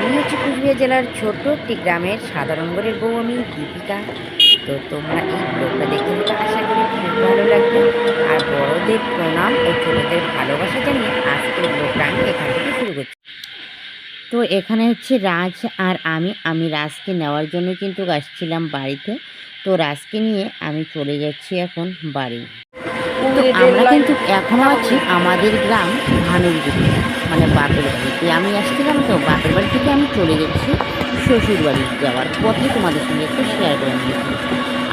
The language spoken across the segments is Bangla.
আমি হচ্ছে কুচবিহার জেলার ছোট্ট একটি গ্রামের সাধারণ ঘরের বউ আমি দীপিকা। তো তোমরা এই ব্লগটা দেখে নিতে আশা করি খুব ভালো লাগবে। আর বড়দের প্রণাম ও ছোটদের ভালোবাসা জানিয়ে আজকের ব্লগটা আমি এখান থেকে শুরু করছি। তো এখানে হচ্ছে রাজ আর আমি আমি রাজকে নেওয়ার জন্য কিন্তু আসছিলাম বাড়িতে। তো রাজকে নিয়ে আমি চলে যাচ্ছি এখন বাড়ি। তো আমরা কিন্তু এখনও আছি আমাদের গ্রাম ভানুরগুড়ি মানে বাপের বাড়িতে আমি আসছিলাম তো বাপের বাড়ি থেকে আমি চলে গেছি শ্বশুর বাড়ি যাওয়ার পথে তোমাদের সঙ্গে একটু শেয়ার করে নিয়েছি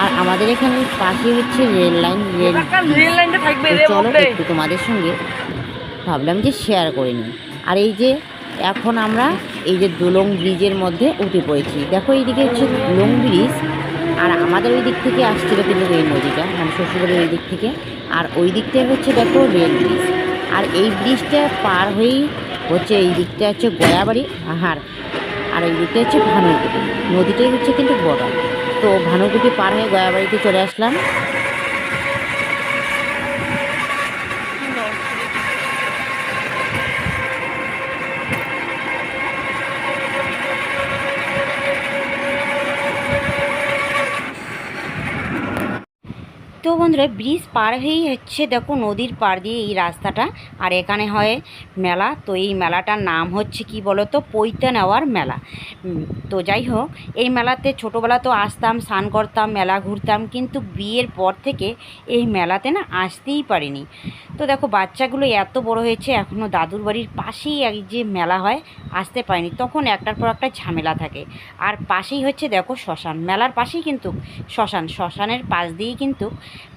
আর আমাদের এখানে পাশে হচ্ছে রেল লাইন রেল চলো একটু তোমাদের সঙ্গে ভাবলাম যে শেয়ার করে নিই। আর এই যে এখন আমরা এই যে দোলং ব্রিজের মধ্যে উঠে পড়েছি। দেখো এইদিকে হচ্ছে দুলং ব্রিজ আর আমাদের ওই দিক থেকে আসছিল কিন্তু এই নদীটা মানে শ্বশুরবাড়ির ওই দিক থেকে। আর ওই দিকটা হচ্ছে দেখো রেল ব্রিজ আর এই ব্রিজটা পার হয়েই হচ্ছে এই দিকটা হচ্ছে গয়াবাড়ি, আহার। আর এই দিকটা হচ্ছে ভানুকুটি। নদীটাই হচ্ছে কিন্তু বড় তো ভানুকুটি পার হয়ে গয়াবাড়িতে চলে আসলাম। বন্ধুরা, ব্রিজ পার হয়েই হচ্ছে দেখো নদীর পার দিয়ে এই রাস্তাটা। আর এখানে হয় মেলা, তো এই মেলাটার নাম হচ্ছে কি বলো তো পৈতা নেওয়ার মেলা। তো যাই হোক, এই মেলাতে ছোটোবেলা তো আসতাম, স্নান করতাম, মেলা ঘুরতাম, কিন্তু বিয়ের পর থেকে এই মেলাতে না আসতেই পারিনি। তো দেখো, বাচ্চাগুলো এত বড় হয়েছে এখনও দাদুর বাড়ির পাশেই এক যে মেলা হয়, আসতে পারিনি। তখন একটার পর একটা ঝামেলা থাকে। আর পাশেই হচ্ছে দেখো শ্মশান, মেলার পাশেই কিন্তু শ্মশান। শ্মশানের পাশ দিয়েই কিন্তু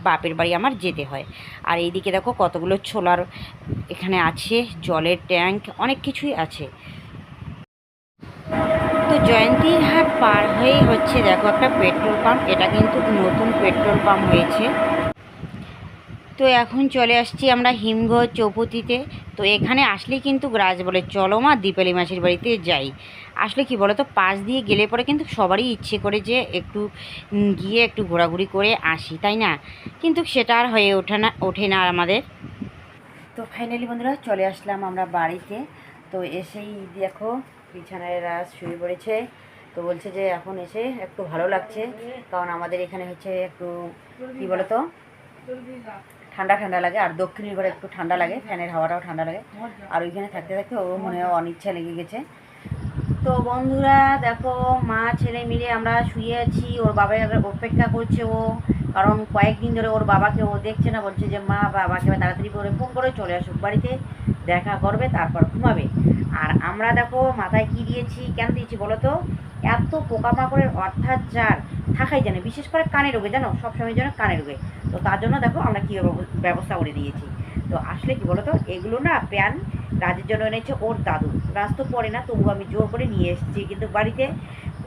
বাপের বাড়ি আমার যেতে হয়। আর এইদিকে দেখো কতগুলো ছোলার এখানে আছে, জলের ট্যাঙ্ক, অনেক কিছুই আছে। তো জয়ন্তীর হাট পার হয়েই হচ্ছে, দেখো একটা পেট্রোল পাম্প, এটা কিন্তু নতুন পেট্রোল পাম্প হয়েছে। তো এখন চলে আসছি আমরা হিমঘর চৌপতিতে। তো এখানে আসলেই কিন্তু রাজ বলে, চলো মা দীপালি মাসির বাড়িতে যাই। আসলে কি বলো তো পাশ দিয়ে গেলে পরে কিন্তু সবারই ইচ্ছে করে যে একটু গিয়ে একটু ঘোরাঘুরি করে আসি, তাই না? কিন্তু সেটা আর হয়ে ওঠে না ওঠে না আমাদের। তো ফাইনালি বন্ধুরা চলে আসলাম আমরা বাড়িতে। তো এসেই দেখো, বিছানায় রাজ শুয়ে পড়েছে। তো বলছে যে এখন এসে একটু ভালো লাগছে, কারণ আমাদের এখানে হচ্ছে একটু, কী বলো তো ঠান্ডা ঠান্ডা লাগে, আর দক্ষিণের ঘরে একটু ঠান্ডা লাগে, ফ্যানের হাওয়াটাও ঠান্ডা লাগে। আর ওইখানে থাকতে থাকতে ও মনে হয় অনিচ্ছা লেগে গেছে। তো বন্ধুরা, দেখো, মা, ছেলে মিলে আমরা শুয়ে আছি, ওর বাবা অপেক্ষা করছে ও, কারণ কয়েকদিন ধরে ওর বাবাকে ও দেখছে না, বলছে যে, মা, বাবাকে তাড়াতাড়ি করে ফোন করে চলে আসুক বাড়িতে, দেখা করবে, তারপর ঘুমাবে। আর আমরা দেখো, মাথায় কি দিয়েছি, কেন দিয়েছি বলো তো? এত পোকামাকড়ের অর্থাৎ যার থাকাই জানে, বিশেষ করে কানে রোগে, জানো? সবসময় যেন কানে রোগে। তো তার জন্য দেখো আমরা কী ব্যবস্থা করে দিয়েছি। তো আসলে কি বলো তো এগুলো না প্যান রাজের জন্য এনেছে ওর দাদু। রাজ তো পড়ে না তবু আমি জোর করে নিয়ে এসেছি। কিন্তু বাড়িতে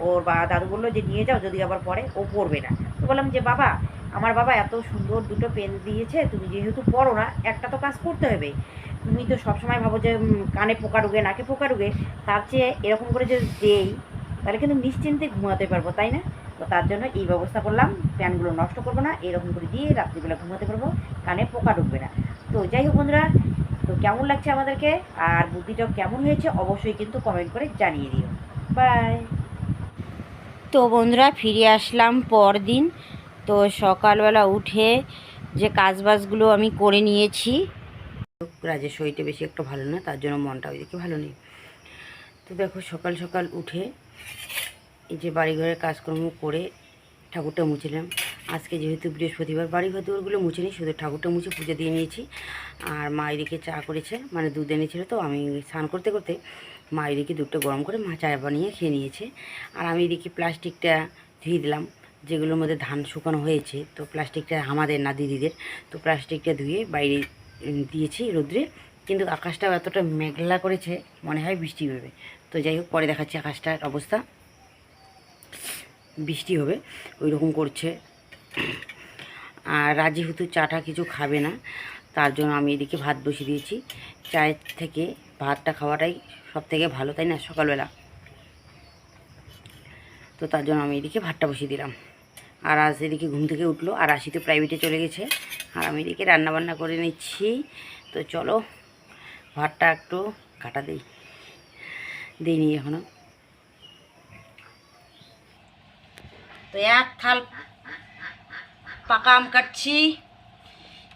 ওর বা, দাদু বলল যে, নিয়ে যাও, যদি আবার পরে, ও পড়বে না। তো বললাম যে, বাবা, আমার বাবা এত সুন্দর দুটো পেন দিয়েছে, তুমি যেহেতু পড়ো না, একটা তো কাজ করতে হবে। তুমি তো সবসময় ভাবো যে কানে পোকা ঢুকে নাকে পোকা ঢুকে তার চেয়ে এরকম করে যদি দেই তাহলে কিন্তু নিশ্চিন্তে ঘুমাতে পারব, তাই না? তো তার জন্য এই ব্যবস্থা করলাম প্যানগুলো নষ্ট করব না, এরকম করে দিয়ে রাত্রিবেলা ঘুমাতে পারব, কানে পোকা ঢুকবে না। তো যাই হোক বন্ধুরা, তো কেমন লাগছে আমাদেরকে? আর বুদ্ধিটা কেমন হয়েছে, অবশ্যই কিন্তু কমেন্ট করে জানিয়ে দিও। বাই তো বন্ধুরা, ফিরে আসলাম পরদিন। তো সকালবেলা উঠে যে কাজবাজগুলো আমি করে নিয়েছি রাজের শরীরটা বেশি একটা ভালো না, তার জন্য মনটা ওইদিকে ভালো নেই। তো দেখো, সকাল সকাল উঠে এই যে বাড়িঘরের কাজকর্ম করে ঠাকুরটা মুছলাম। আজকে যেহেতু বৃহস্পতিবার বাড়ি ঘর দুয়ারগুলো মুছে নিই শুধু ঠাকুরটা মুছে পুজো দিয়ে নিয়েছি। আর মা এদিকে চা করেছে মানে দুধ এনেছিল তো, আমি স্নান করতে করতে মা এদিকে দুধটা গরম করে মা চা বানিয়ে খেয়ে নিয়েছে। আর আমি এদিকে প্লাস্টিকটা ধুয়ে দিলাম, যেগুলোর মধ্যে ধান শুকানো হয়েছে, তো প্লাস্টিকটা আমাদের না দিদিদের। তো প্লাস্টিকটা ধুয়ে বাইরে দিয়েছি রোদ্রে। কিন্তু আকাশটাও এতটা মেঘলা করেছে, মনে হয় বৃষ্টি হবে। তো যাই হোক, পরে দেখাচ্ছি আকাশটার অবস্থা। বৃষ্টি হবে ওই রকম করছে। আর রাজি হুতু চাটা কিছু খাবে না, তার জন্য আমি এদিকে ভাত বসিয়ে দিয়েছি। চায়ের থেকে ভাতটা খাওয়াটাই সব থেকে ভালো, তাই না? সকালবেলা। তো তার জন্য আমি এদিকে ভাতটা বসিয়ে দিলাম। আর আজ এদিকে ঘুম থেকে উঠল, আর আশি তো প্রাইভেটে চলে গেছে। আর আমি এদিকে রান্নাবান্না করে নিচ্ছি। তো চলো, ভাতটা একটু কাটা দিই। দিইনি এখনও তো এক থাল পাকা আম কাটছি।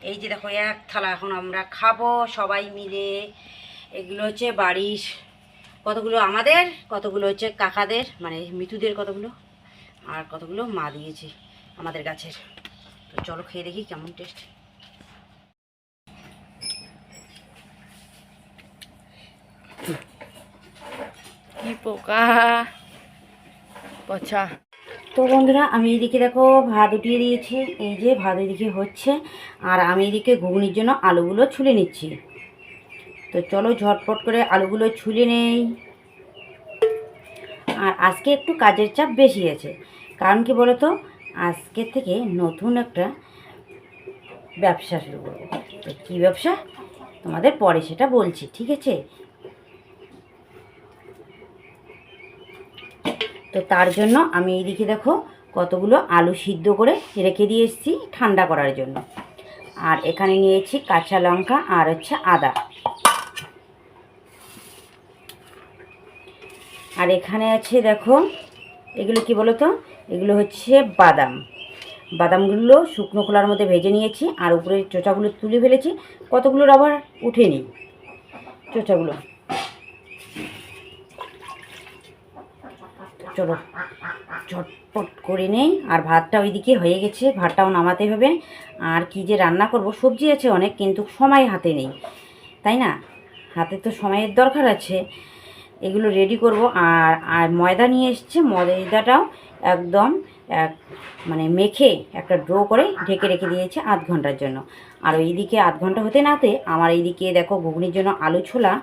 এই যে দেখো, এক থালা এখন আমরা খাব সবাই মিলে। এগুলো হচ্ছে বাড়ির কতগুলো আমাদের, কতগুলো হচ্ছে কাকাদের মানে মিতুদের কতগুলো, আর কতগুলো মা দিয়েছি আমাদের গাছের। তো চলো খেয়ে দেখি কেমন টেস্ট কি পোকা পচা। তো বন্ধুরা, আমি এদিকে দেখো ভাত উঠিয়ে দিয়েছি। এই যে ভাত এদিকে হচ্ছে। আর আমি এদিকে ঘুগনির জন্য আলুগুলো ছুলে নিচ্ছি। তো চলো ঝটপট করে আলুগুলো ছুলে নেই। আর আজকে একটু কাজের চাপ বেশি আছে। কারণ কি বলো তো আজকে থেকে নতুন একটা ব্যবসা শুরু করব। তো কী ব্যবসা? তোমাদের পরে সেটা বলছি, ঠিক আছে? তো তার জন্য আমি এইদিকে দেখো কতগুলো আলু সিদ্ধ করে রেখে দিয়ে এসেছি ঠান্ডা করার জন্য। আর এখানে নিয়েছি কাঁচা লঙ্কা আর হচ্ছে আদা। আর এখানে আছে দেখো, এগুলো কি বলো তো এগুলো হচ্ছে বাদাম। বাদামগুলো শুকনো খোলার মধ্যে ভেজে নিয়েছি আর উপরে চোচাগুলো তুলে ফেলেছি। কতগুলোর আবার উঠেনি? চোচাগুলো। চলো, চটপট করে নেই। আর ভাতটা ওইদিকে হয়ে গেছে, ভাতটাও নামাতে হবে। আর কি যে রান্না করব, সবজি আছে অনেক, কিন্তু সময় হাতে নেই, তাই না? হাতে তো সময়ের দরকার আছে। এগুলো রেডি করব। আর আর ময়দা নিয়ে এসছে, ময়দাটাও একদম এক মানে মেখে একটা ড্রো করে ঢেকে রেখে দিয়েছে আধ ঘণ্টার জন্য। আর ওইদিকে আধ ঘণ্টা হতে নাতে আমার এইদিকে দেখো, ঘুগনির জন্য আলু ছোলা,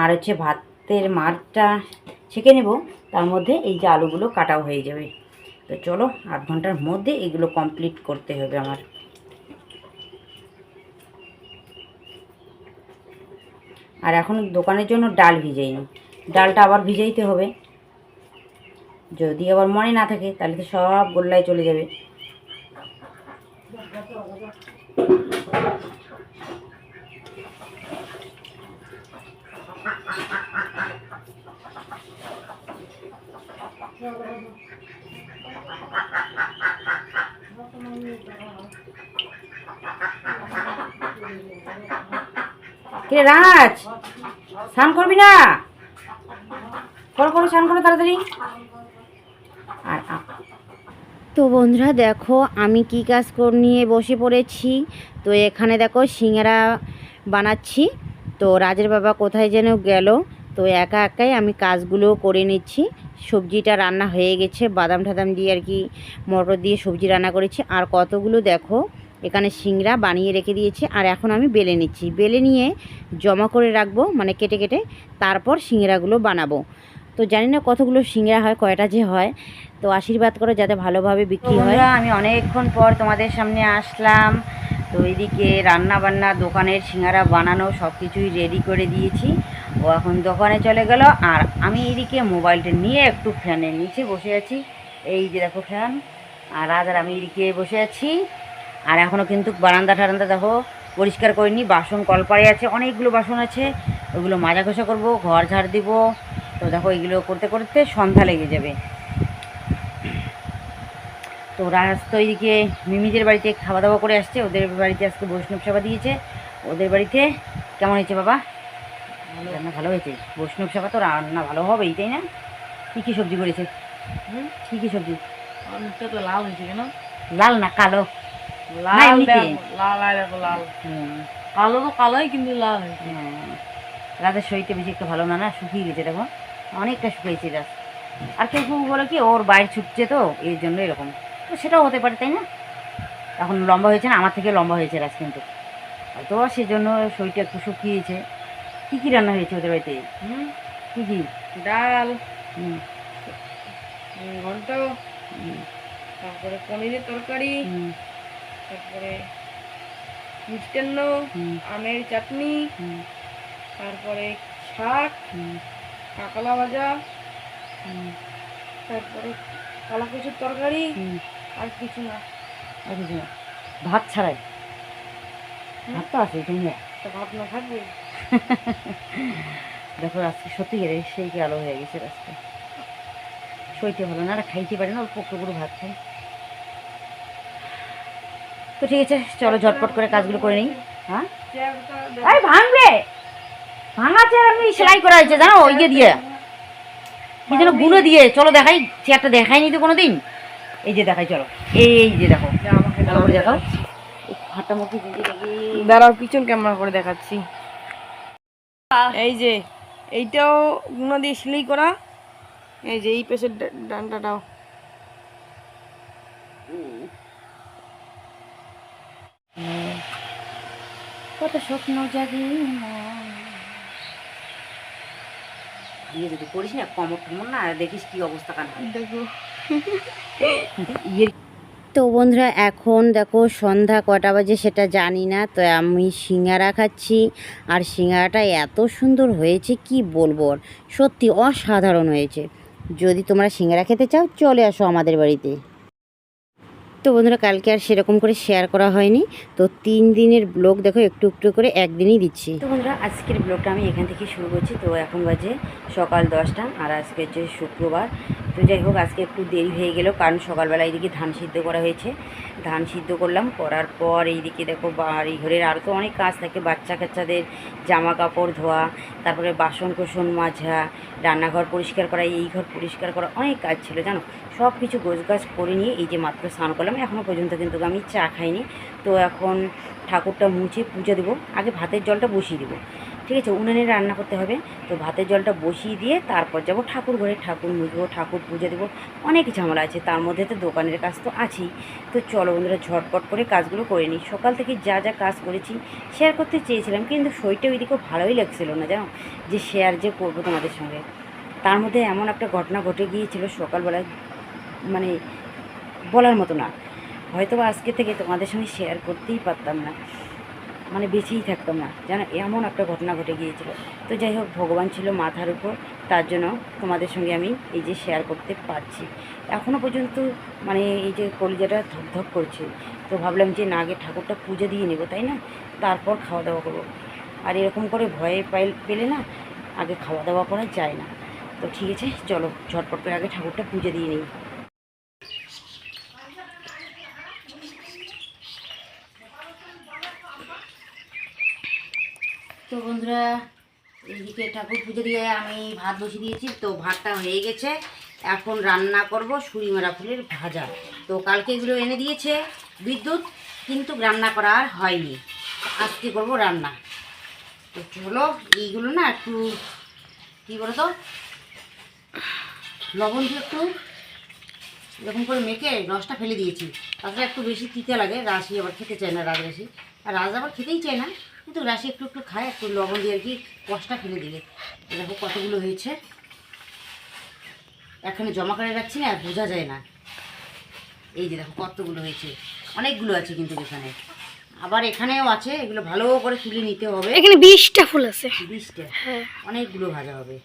আর হচ্ছে ভাতের মারটা ছেঁকে নেব, তার মধ্যে এই যে আলুগুলো কাটাও হয়ে যাবে। তো চলো, আধ ঘণ্টার মধ্যে এগুলো কমপ্লিট করতে হবে আমার। আর এখন দোকানের জন্য ডাল ভিজাইনি। ডালটা আবার ভিজাইতে হবে। যদি আবার মনে না থাকে, তাহলে তো সব গোল্লায় চলে যাবে। রাজ, স্নান করবি না? করো করো স্নান করো তাড়াতাড়ি। তো বন্ধুরা দেখো, আমি কি কাজ কর নিয়ে বসে পড়েছি। তো এখানে দেখো সিঙ্গারা বানাচ্ছি। তো রাজের বাবা কোথায় যেন গেল। তো একা একাই আমি কাজগুলো করে নিচ্ছি। সবজিটা রান্না হয়ে গেছে। বাদাম টাদাম দিয়ে আর কি মটর দিয়ে সবজি রান্না করেছি। আর কতগুলো দেখো, এখানে সিংড়া বানিয়ে রেখে দিয়েছি। আর এখন আমি বেলে নিচ্ছি। বেলে নিয়ে জমা করে রাখব মানে কেটে কেটে তারপর সিংড়াগুলো বানাবো। তো জানি না কতগুলো সিংড়া হয়, কয়টা যে হয়। তো আশীর্বাদ করো যাতে ভালোভাবে বিক্রি হয়। আমি অনেকক্ষণ পর তোমাদের সামনে আসলাম। তো এইদিকে রান্না বান্না দোকানের সিঙ্গারা বানানো সব কিছুই রেডি করে দিয়েছি। ও এখন দোকানে চলে গেল, আর আমি এদিকে মোবাইলটা নিয়ে একটু ফ্যানের নিচে বসে আছি। এই যে দেখো ফ্যান, আর রাজ আর আমি এদিকে বসে আছি। আর এখনও কিন্তু বারান্দা টারান্দা দেখো পরিষ্কার করিনি, বাসন কলপাড়ে আছে, অনেকগুলো বাসন আছে। ওগুলো মাজা ঘষা করব, ঘর ঝাড় দিব। তো দেখো এগুলো করতে করতে সন্ধ্যা লেগে যাবে। তো রাজ তো এইদিকে মিমিদের বাড়িতে খাওয়া দাওয়া করে আসছে, ওদের বাড়িতে আজকে বৈষ্ণব সেবা দিয়েছে। ওদের বাড়িতে কেমন হয়েছে বাবা? রান্না ভালো হয়েছে। বৈষ্ণব সেবা তো রান্না ভালো হবেই তাই না? কী কী সবজি করেছে? হুম? কী কী সবজি? অনেকটা তো লাল হয়েছে কেন? লাল না কালো? লাল লাল আর লাল। কালো তো কালোই কিন্তু লাল হয়েছে। হ্যাঁ। রাতের শরীরটা বেশি একটা ভালো না না? শুকিয়ে গেছে দেখো। অনেকটা শুকিয়েছে রাত আর কেউ কেউ বলে কি ওর বাইরে ছুটছে তো এই জন্য এরকম। তো সেটাও হতে পারে তাই না? এখন লম্বা হয়েছে না আমার থেকে লম্বা হয়েছে রাজ কিন্তু। হয়তো সেজন্য শরীরটা একটু শুকিয়েছে। কী কী রান্না হয়েছে ওদের বাড়িতে? হুম? কী কী? ডাল হুম, ঘন্ট তারপরে পনিরের তরকারি তারপরে মিষ্টান্ন আমের চাটনি তারপরে শাক কাঁকলা ভাজা তারপরে কলা কচুর তরকারি আর কিছু না। আর কিছু না। ভাত ছাড়াই। ভাত তো আছে তুমি। ভাত না থাকবে? দেখো আজকে সত্যি গেলে সেই কি আলো হয়ে গেছে রাস্তায়। শরীরটা ভালো না আর খাইতে পারে না অল্প একটু ভাত খাই। তো ঠিক আছে চলো ঝটপট করে কাজগুলো করে নিই। হ্যাঁ? ভাঙবে ভাঙা চেয়ার আমি সেলাই করা হয়েছে জানো ওই দিয়ে। কি যেন গুঁড়ো দিয়ে। চলো দেখাই চেয়ারটা দেখাইনি তো কোনো দিন এই যে দেখাই চলো। এই যে দেখো। আমাকে ভালো করে দেখাও। হাঁটা মুখে দাঁড়াও পিছন ক্যামেরা করে দেখাচ্ছি। এই যে এইটাও গুঁড়ো দিয়ে সেলাই করা। এই যে এই পেশের ডানটাটাও কত স্বপ্ন জাগি ইয়ে যদি করিস না কমর টমর না দেখিস কি অবস্থা কান দেখো। তো বন্ধুরা, এখন দেখো সন্ধ্যা কটা বাজে সেটা জানি না, তো আমি সিঙ্গারা খাচ্ছি। আর সিঙ্গারাটা এত সুন্দর হয়েছে, কি বলব। সত্যি অসাধারণ হয়েছে। যদি তোমরা সিঙ্গারা খেতে চাও, চলে আসো আমাদের বাড়িতে। তো বন্ধুরা, কালকে আর সেরকম করে শেয়ার করা হয়নি। তো তিন দিনের ব্লগ দেখো, একটু একটু করে একদিনই দিচ্ছি। তো বন্ধুরা, আজকের ব্লগটা আমি এখান থেকে শুরু করছি। তো এখন বাজে সকাল দশটা, আর আজকে হচ্ছে শুক্রবার। তো যাই হোক, আজকে একটু দেরি হয়ে গেল, কারণ সকালবেলা এইদিকে ধান সিদ্ধ করা হয়েছে। ধান সিদ্ধ করলাম, করার পর এইদিকে দেখো বাড়ি ঘরের আরও তো অনেক কাজ থাকে বাচ্চা কাচ্চাদের জামা কাপড় ধোয়া তারপরে বাসন কোসন মাজা, রান্নাঘর পরিষ্কার করা, এই ঘর পরিষ্কার করা অনেক কাজ ছিল, জানো? সব কিছু গোছগাছ করে নিয়ে এই যে মাত্র স্নান করলাম এখনও পর্যন্ত কিন্তু আমি চা খাইনি। তো এখন ঠাকুরটা মুছে পুজো দেবো, আগে ভাতের জলটা বসিয়ে দেবো। ঠিক আছে, উনানে রান্না করতে হবে। তো ভাতের জলটা বসিয়ে দিয়ে তারপর যাব ঠাকুর ঘরে। ঠাকুর মুছবো, ঠাকুর পুজো দেবো, অনেক ঝামেলা আছে। তার মধ্যে তো দোকানের কাজ তো আছেই। তো চলো বন্ধুরা, ঝটপট করে কাজগুলো করে নিই। সকাল থেকে যা যা কাজ করেছি শেয়ার করতে চেয়েছিলাম, কিন্তু শরীরটা ওইদিকেও ভালোই লাগছিল না, জানো? যে শেয়ার যে করব তোমাদের সঙ্গে। তার মধ্যে এমন একটা ঘটনা ঘটে গিয়েছিল সকালবেলায় মানে বলার মতো না। হয়তো আজকে থেকে তোমাদের সঙ্গে শেয়ার করতেই পারতাম না। মানে বেঁচেই থাকতাম না। যেন এমন একটা ঘটনা ঘটে গিয়েছিল। তো যাই হোক, ভগবান ছিল মাথার উপর। তার জন্য তোমাদের সঙ্গে আমি এই যে শেয়ার করতে পারছি। এখনও পর্যন্ত মানে এই যে কলিজাটা ধকধক করছে। তো ভাবলাম যে না, আগে ঠাকুরটা পুজো দিয়ে নেব, তাই না? তারপর খাওয়া দাওয়া করব। আর এরকম করে ভয়ে পাই- পেলে না, আগে খাওয়া দাওয়া করা যায় না। তো ঠিক আছে, চলো, ঝটপট করে আগে ঠাকুরটা পুজো দিয়ে নিই। তো বন্ধুরা, এইদিকে ঠাকুর পুজো দিয়ে আমি ভাত বসিয়ে দিয়েছি। তো ভাতটা হয়ে গেছে। এখন রান্না করব সুরিমারা ফুলের ভাজা। তো কালকে এগুলো এনে দিয়েছে বিদ্যুৎ, কিন্তু রান্না করা আর হয়নি। আজকে করব রান্না। তো চলো, এইগুলো না একটু, কী বলো তো লবণ দিয়ে একটু এরকম করে মেখে রসটা ফেলে দিয়েছি। তাছাড়া একটু বেশি তিতে লাগে রাশি আবার খেতে চায় না রাজরাশি আর রাজ আবার খেতেই চায় না। কিন্তু রাশি একটু একটু খায় একটু লবণ দিয়ে আর কি কষটা ফেলে দিলে। দেখো কতগুলো হয়েছে। এখানে জমা করে রাখছি না আর বোঝা যায় না। এই যে দেখো কতগুলো হয়েছে। অনেকগুলো আছে কিন্তু এখানে আবার এখানেও আছে এগুলো ভালো করে তুলে নিতে হবে। এখানে বিশটা ফুল আছে। বিশটা? হ্যাঁ। অনেকগুলো ভাজা হবে।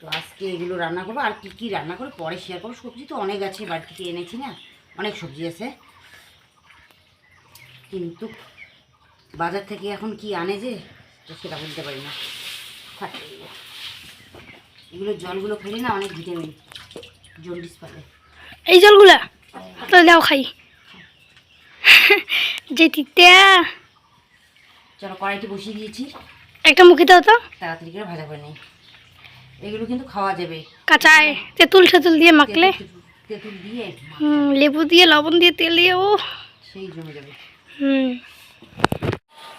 তো আজকে এগুলো রান্না করব। আর কী কী রান্না করে পরে শেয়ার করব। সবজি তো অনেক আছে বাড়ি থেকে এনেছি না? অনেক সবজি আছে। কিন্তু বাজার থেকে এখন কি আনে যে? সেটা বলতে পারি না। এগুলো। জলগুলো খেলে না অনেক ভিটামিন জন্ডিস পাবে। এই জলগুলা? তো দাও খাই। যে তিতা। চলো কড়াইটি বসিয়ে দিয়েছি। একটা মুখে দাও তো। তাড়াতাড়ি করে ভাজা করে নিই। এগুলো কিন্তু খাওয়া যাবে। কাঁচায় তেঁতুল টেতুল দিয়ে মাখলে। তেঁতুল- দিয়ে হুম, লেবু দিয়ে লবণ দিয়ে তেল দিয়ে ও। সেই জমে যাবে। হুম।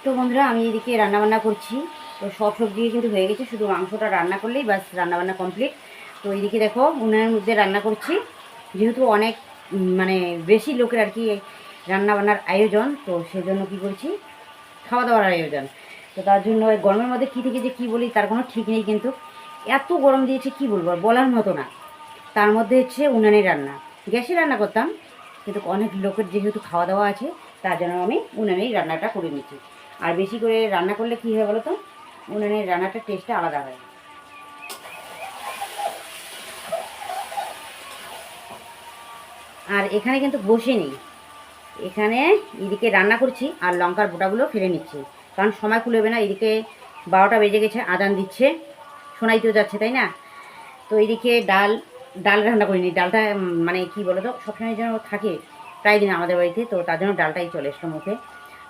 তো বন্ধুরা, আমি এদিকে রান্নাবান্না করছি। তো সব সবজি কিন্তু হয়ে গেছে, শুধু মাংসটা রান্না করলেই বাস রান্নাবান্না কমপ্লিট তো এইদিকে দেখো, উনানের মধ্যে রান্না করছি। যেহেতু অনেক মানে বেশি লোকের আর কি রান্নাবান্নার আয়োজন, তো সেজন্য কি করছি খাওয়া দাওয়ার আয়োজন। তো তার জন্য গরমের মধ্যে কী থেকে যে কী বলি, তার কোনো ঠিক নেই কিন্তু। এত গরম দিয়েছে, কি বলব বলার মতো না। তার মধ্যে হচ্ছে উনানের রান্না। গ্যাসে রান্না করতাম, কিন্তু অনেক লোকের যেহেতু খাওয়া দাওয়া আছে, তার জন্য আমি উনানেই রান্নাটা করে নিচ্ছি। আর বেশি করে রান্না করলে কী হয় বলো তো উনানের রান্নাটার টেস্টটা আলাদা হয়। আর এখানে কিন্তু বসে নেই। এখানে এদিকে রান্না করছি আর লঙ্কার বোটাগুলো ফেলে নিচ্ছি। কারণ সময় কুলেবে না, এদিকে বারোটা বেজে গেছে, আদান দিচ্ছে। শোনাইতেও যাচ্ছে, তাই না? তো এদিকে ডাল ডাল রান্না করিনি। ডালটা মানে কি বলো তো সবসময় যেন থাকে। প্রায় দিন আমাদের বাড়িতে, তো তার জন্য ডালটাই চলে এসলো মুখে।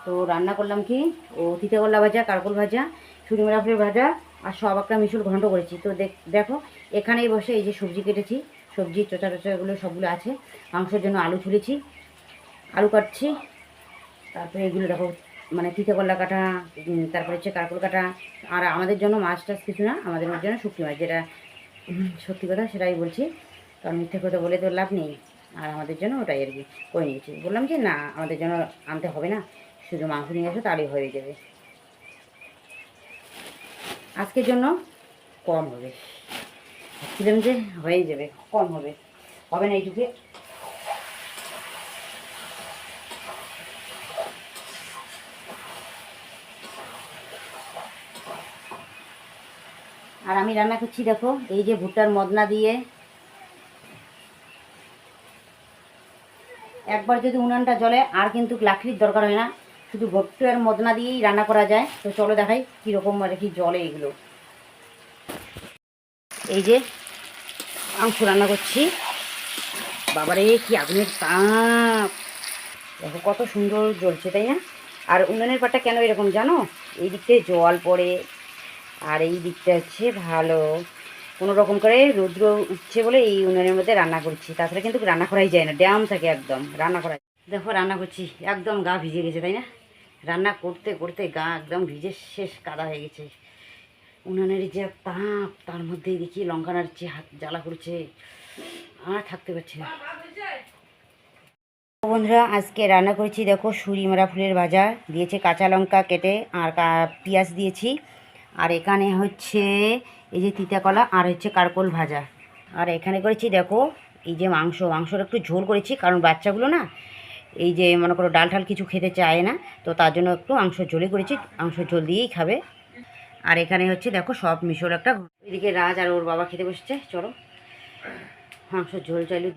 তো রান্না করলাম কি? ও তিতে করলা ভাজা কারকল ভাজা চুড়িমেরা ফুলের ভাজা আর সব একটা মিশুল ঘন্ট করেছি। তো দেখ এখানেই বসে এই যে সবজি কেটেছি। সবজি, চোচা টোচাগুলো সবগুলো আছে। মাংসের জন্য আলু ছুলেছি, আলু কাটছি। তারপরে এগুলো দেখো মানে তিতে করলা কাটা তারপরে হচ্ছে কারকল কাটা। আর আমাদের জন্য মাছ টাছ কিছু না, আমাদের জন্য শুকনো মাছ, যেটা সত্যি কথা সেটাই বলছি। কারণ মিথ্যে কথা বলে তো লাভ নেই। আর আমাদের জন্য ওটাই আর কি, করে নিয়েছি। বললাম যে না, আমাদের জন্য আনতে হবে না। শুধু মাংস নিয়ে আসো তাহলেই হয়ে যাবে। আজকের জন্য কম হবে। ভাবছিলাম যে হয়ে যাবে, কম হবে। হবে না এইটুকু আর আমি রান্না করছি দেখো, এই যে ভুট্টার মদনা দিয়ে। একবার যদি উনানটা জ্বলে, আর কিন্তু লাকড়ির দরকার হয় না। শুধু ভক্তি আর মদনা দিয়েই রান্না করা যায়। তো চলো দেখাই কীরকম আর কি জলে এগুলো। এই যে মাংস রান্না করছি। বাবারে, কি আগুনের তাপ। দেখো কত সুন্দর জ্বলছে, তাই না? আর উনুনের পাটটা কেন এরকম জানো? এই দিকটায় জল পড়ে, আর এই দিকটা হচ্ছে ভালো। কোনো রকম করে রৌদ্র উঠছে বলে এই উনুনের মধ্যে রান্না করছি। তাছাড়া কিন্তু রান্না করাই যায় না, ড্যাম থাকে একদম, রান্না করা দেখো রান্না করছি, একদম গা ভিজে গেছে, তাই না? রান্না করতে করতে গা একদম ভিজে শেষ কাদা হয়ে গেছে। উনানের যে তাপ, তার মধ্যেই দেখি লঙ্কা নাড়ছে হাত জ্বালা করছে। আর থাকতে পারছি না। বন্ধুরা, আজকে রান্না করেছি, দেখো মারা ফুলের ভাজা। দিয়েছে কাঁচা লঙ্কা কেটে আর পেঁয়াজ দিয়েছি। আর এখানে হচ্ছে এই যে তিতা কলা আর হচ্ছে কারকল ভাজা। আর এখানে করেছি, দেখো, এই যে মাংস। মাংসটা একটু ঝোল করেছি, কারণ বাচ্চাগুলো না এই যে মনে করো ডাল ঠাল কিছু খেতে চায় না তো তার জন্য একটু মাংস ঝোলই করেছি মাংস ঝোল দিয়েই খাবে। আর এখানে হচ্ছে দেখো সব মিশর একটা এদিকে রাজ আর ওর বাবা খেতে বসছে চলো। মাংস ঝোল চাইলে।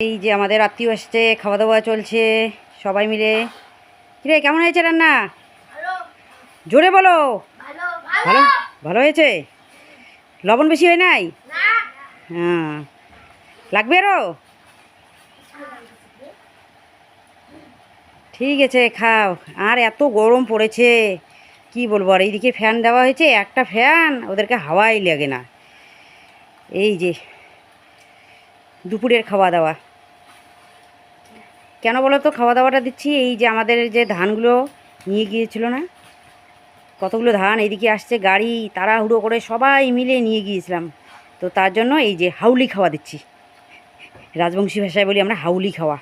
এই যে আমাদের আত্মীয় এসছে খাওয়া দাওয়া চলছে সবাই মিলে। কিরে কেমন হয়েছে রান্না? জোরে বলো। ভালো ভালো? হয়েছে? লবণ বেশি হয় নাই? হ্যাঁ। লাগবে আরও ঠিক আছে, খাও। আর এত গরম পড়েছে। কি বলব, আর এইদিকে ফ্যান দেওয়া হয়েছে, একটা ফ্যান, ওদেরকে হাওয়াই লাগে না। এই যে, দুপুরের খাওয়া দাওয়া কেন বলো তো খাওয়া দাওয়াটা দিচ্ছি, এই যে আমাদের যে ধানগুলো নিয়ে গিয়েছিল না, কতগুলো ধান এইদিকে আসছে, গাড়ি, তাড়াহুড়ো করে সবাই মিলে নিয়ে গিয়েছিলাম। তো তার জন্য এই যে হাউলি খাওয়া দিচ্ছি। রাজবংশী ভাষায় বলি আমরা হাউলি খাওয়া।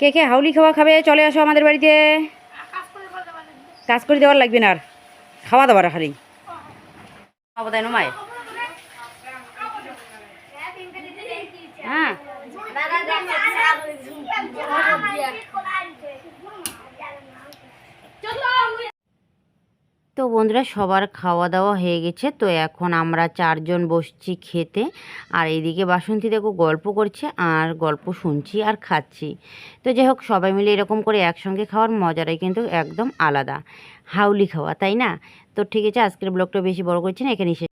কে কে হাউলি খাওয়া খাবে, চলে আসো আমাদের বাড়িতে। কাজ করে দেওয়ার লাগবে না আর। খাওয়া দাওয়ার খালি তাই নমায় তো বন্ধুরা সবার খাওয়া দাওয়া হয়ে গেছে। তো এখন আমরা চারজন বসছি খেতে। আর এইদিকে বাসন্তী দেখো গল্প করছে আর গল্প শুনছি আর খাচ্ছি। তো যাই হোক, সবাই মিলে এরকম করে একসঙ্গে খাওয়ার মজাটাই কিন্তু একদম আলাদা। হাউলি খাওয়া, তাই না? তো ঠিক আছে, আজকের ব্লগটা বেশি বড় করছি না এখানে